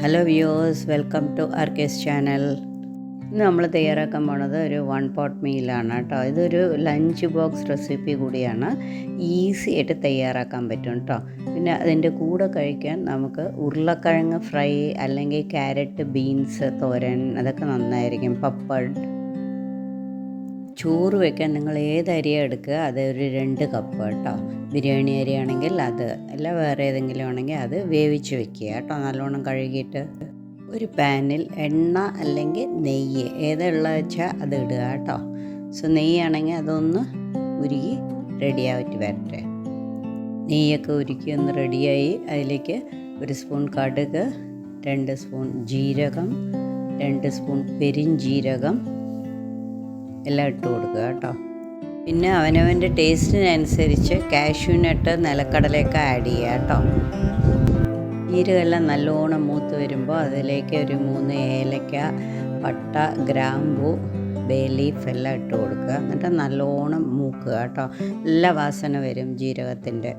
Hello viewers welcome to ആർക്കേസ് channel ഇന്ന് നമ്മൾ തയ്യാറാക്കാൻ പോണത് ഒരു വൺ പോട്ട് മീലാണ് കേട്ടോ. ഇതൊരു ലഞ്ച് ബോക്സ് റെസിപ്പി കൂടിയാണ് ഈസി ആയിട്ട് തയ്യാറാക്കാൻ പറ്റും കേട്ടോ പിന്നെ അതിന്റെ കൂടെ കഴിക്കാൻ നമുക്ക് ഉരുളക്കിഴങ്ങ് ഫ്രൈ അല്ലെങ്കിൽ ക്യാരറ്റ് ബീൻസ് തോരൻ അതൊക്കെ നന്നായിരിക്കും. പപ്പഡ് ചോറ് വെക്കാൻ നിങ്ങൾ ഏത് അരിയാണ് എടുക്കുക? അത് ഒരു രണ്ട് കപ്പ് കേട്ടോ. ബിരിയാണി അരി ആണെങ്കിൽ അത് അല്ല വേറെ ഏതെങ്കിലും ആണെങ്കിൽ അത് വേവിച്ച് വെക്കുക കേട്ടോ നല്ലോണം കഴുകിയിട്ട്. ഒരു പാനിൽ എണ്ണ അല്ലെങ്കിൽ നെയ്യ് ഏതുള്ള വെച്ചാൽ അത് ഇടുക കേട്ടോ. സോ നെയ്യാണെങ്കിൽ അതൊന്ന് ഉരുകി റെഡിയായിട്ട് വരട്ടെ. നെയ്യൊക്കെ ഉരുക്കി ഒന്ന് റെഡിയായി അതിലേക്ക് ഒരു സ്പൂൺ കടുക് രണ്ട് സ്പൂൺ ജീരകം രണ്ട് സ്പൂൺ പെരിഞ്ജീരകം എല്ലാം ഇട്ട് കൊടുക്കുക കേട്ടോ. പിന്നെ അവനവന്റെ ടേസ്റ്റിനനുസരിച്ച് കാഷ്യൂനട്ട് നിലക്കടലയൊക്കെ ആഡ് ചെയ്യുക കേട്ടോ. ജീരകമെല്ലാം നല്ലോണം മൂത്ത് വരുമ്പോൾ അതിലേക്ക് ഒരു മൂന്ന് ഏലക്ക പട്ട ഗ്രാമ്പു ബേ ലീഫ് എല്ലാം ഇട്ട് കൊടുക്കുക. എന്നിട്ട് നല്ലോണം മൂക്കുക കേട്ടോ. നല്ല വാസന വരും ജീരകത്തിന്റെ.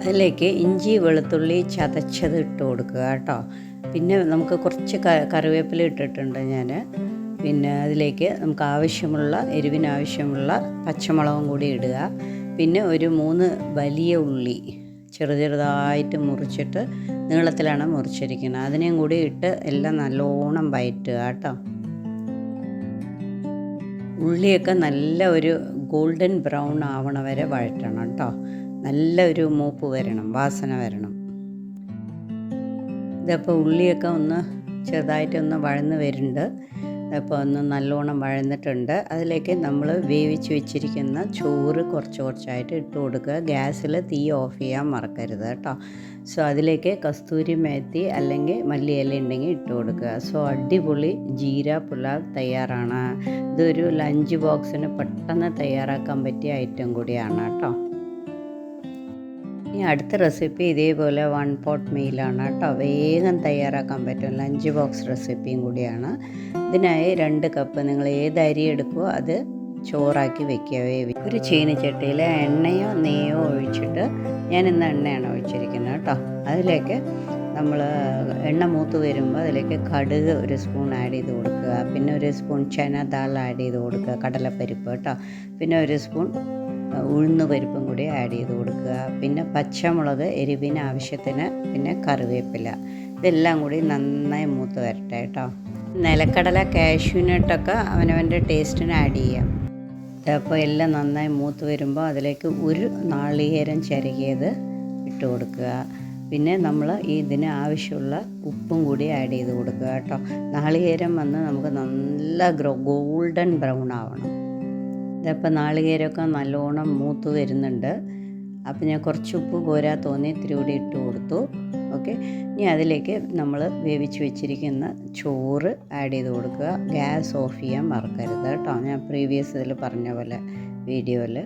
അതിലേക്ക് ഇഞ്ചി വെളുത്തുള്ളി ചതച്ചത് ഇട്ട് കൊടുക്കുക കേട്ടോ. പിന്നെ നമുക്ക് കുറച്ച് കറിവേപ്പില ഇട്ടിട്ടുണ്ട് ഞാൻ. പിന്നെ അതിലേക്ക് നമുക്ക് ആവശ്യമുള്ള എരിവിനാവശ്യമുള്ള പച്ചമുളകും കൂടി ഇടുക. പിന്നെ ഒരു മൂന്ന് വലിയ ഉള്ളി ചെറു ചെറുതായിട്ട് മുറിച്ചിട്ട് നീളത്തിലാണ് മുറിച്ചിരിക്കുന്നത്. അതിനെയും കൂടി ഇട്ട് എല്ലാം നല്ലോണം വയറ്റുക കേട്ടോ. ഉള്ളിയൊക്കെ നല്ല ഒരു ഗോൾഡൻ ബ്രൗൺ ആവണ വരെ വഴറ്റണം കേട്ടോ. നല്ല ഒരു മൂപ്പ് വരണം വാസന വരണം. ഇതപ്പോൾ ഉള്ളിയൊക്കെ ഒന്ന് ചെറുതായിട്ടൊന്ന് വഴന്ന് വരുന്നുണ്ട്. അപ്പോൾ ഒന്ന് നല്ലോണം വഴന്നിട്ടുണ്ട്. അതിലേക്ക് നമ്മൾ വേവിച്ച് വെച്ചിരിക്കുന്ന ചോറ് കുറച്ച് കുറച്ചായിട്ട് ഇട്ട് കൊടുക്കുക. ഗ്യാസിൽ തീ ഓഫ് ചെയ്യാൻ മറക്കരുത് കേട്ടോ. സോ അതിലേക്ക് കസ്തൂരി മേത്തി അല്ലെങ്കിൽ മല്ലിയില ഉണ്ടെങ്കിൽ ഇട്ട് കൊടുക്കുക. സോ അടിപൊളി ജീര പുലാവ് തയ്യാറാണ്. ഇതൊരു ലഞ്ച് ബോക്സിന് പെട്ടെന്ന് തയ്യാറാക്കാൻ പറ്റിയ ഐറ്റം കൂടിയാണ് കേട്ടോ. ഇനി അടുത്ത റെസിപ്പി ഇതേപോലെ വൺ പോട്ട് മീലാണ് കേട്ടോ. വേഗം തയ്യാറാക്കാൻ പറ്റും. ലഞ്ച് ബോക്സ് റെസിപ്പിയും കൂടിയാണ്. ഇതിനായി രണ്ട് കപ്പ് നിങ്ങൾ ഏത് അരി എടുക്കുമോ അത് ചോറാക്കി വെക്കുക. ഒരു ചീനിച്ചട്ടിയിൽ എണ്ണയോ നെയ്യോ ഒഴിച്ചിട്ട് ഞാൻ ഇന്ന് എണ്ണയാണ് ഒഴിച്ചിരിക്കുന്നത് കേട്ടോ. അതിലേക്ക് നമ്മൾ എണ്ണ മൂത്ത് വരുമ്പോൾ അതിലേക്ക് കടുക് ഒരു സ്പൂൺ ആഡ് ചെയ്ത് കൊടുക്കുക. പിന്നെ ഒരു സ്പൂൺ ചന ദാൽ ആഡ് ചെയ്ത് കൊടുക്കുക. കടലപ്പരിപ്പ് കേട്ടോ. പിന്നെ ഒരു സ്പൂൺ ഉഴുന്ന് പരിപ്പും കൂടി ആഡ് ചെയ്ത് കൊടുക്കുക. പിന്നെ പച്ചമുളക് എരിവിന് ആവശ്യത്തിന് പിന്നെ കറിവേപ്പില. ഇതെല്ലാം കൂടി നന്നായി മൂത്ത് വരട്ടെ കേട്ടോ. നിലക്കടല കാഷ്യൂനട്ടൊക്കെ അവനവന്റെ ടേസ്റ്റിന് ആഡ് ചെയ്യാം. അപ്പോൾ എല്ലാം നന്നായി മൂത്ത് വരുമ്പോൾ അതിലേക്ക് ഒരു നാളികേരം ചിരകിയത് ഇട്ട് കൊടുക്കുക. പിന്നെ നമ്മൾ ഇതിന് ആവശ്യമുള്ള ഉപ്പും കൂടി ആഡ് ചെയ്ത് കൊടുക്കുക കേട്ടോ. നാളികേരം വന്ന് നമുക്ക് നല്ല ഗ്രോ ഗോൾഡൻ ബ്രൗൺ ആവണം. ഇതപ്പോൾ നാളികേരമൊക്കെ നല്ലോണം മൂത്ത് വരുന്നുണ്ട്. അപ്പം ഞാൻ കുറച്ച് ഉപ്പ് പോരാ തോന്നി ഇത്തിരി കൂടി ഇട്ട് കൊടുത്തു. ഓക്കെ. ഇനി അതിലേക്ക് നമ്മൾ വേവിച്ച് വെച്ചിരിക്കുന്ന ചോറ് ആഡ് ചെയ്ത് കൊടുക്കുക. ഗ്യാസ് ഓഫ് ചെയ്യാൻ മറക്കരുത് കേട്ടോ. ഞാൻ പ്രീവിയസ് ഇതിൽ പറഞ്ഞ പോലെ വീഡിയോയിൽ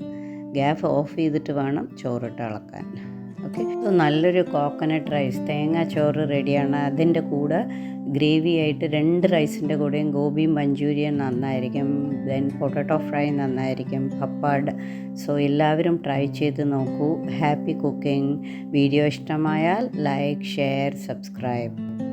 ഗ്യാസ് ഓഫ് ചെയ്തിട്ട് വേണം ചോറിട്ട് ഇളക്കാൻ. ഓക്കെ. നല്ലൊരു കോക്കനട്ട് റൈസ് തേങ്ങ ചോറ് റെഡിയാണ്. അതിന്റെ കൂടെ ഗ്രേവി ആയിട്ട് രണ്ട് റൈസിന്റെ കൂടെയും ഗോബിയും മഞ്ചൂരിയൻ നന്നായിരിക്കും. ദെൻ പൊട്ടറ്റോ ഫ്രൈ നന്നായിരിക്കും. പപ്പാഡ് സോ എല്ലാവരും ട്രൈ ചെയ്ത് നോക്കൂ. ഹാപ്പി കുക്കിംഗ് വീഡിയോ ഇഷ്ടമായാൽ ലൈക്ക് ഷെയർ സബ്സ്ക്രൈബ്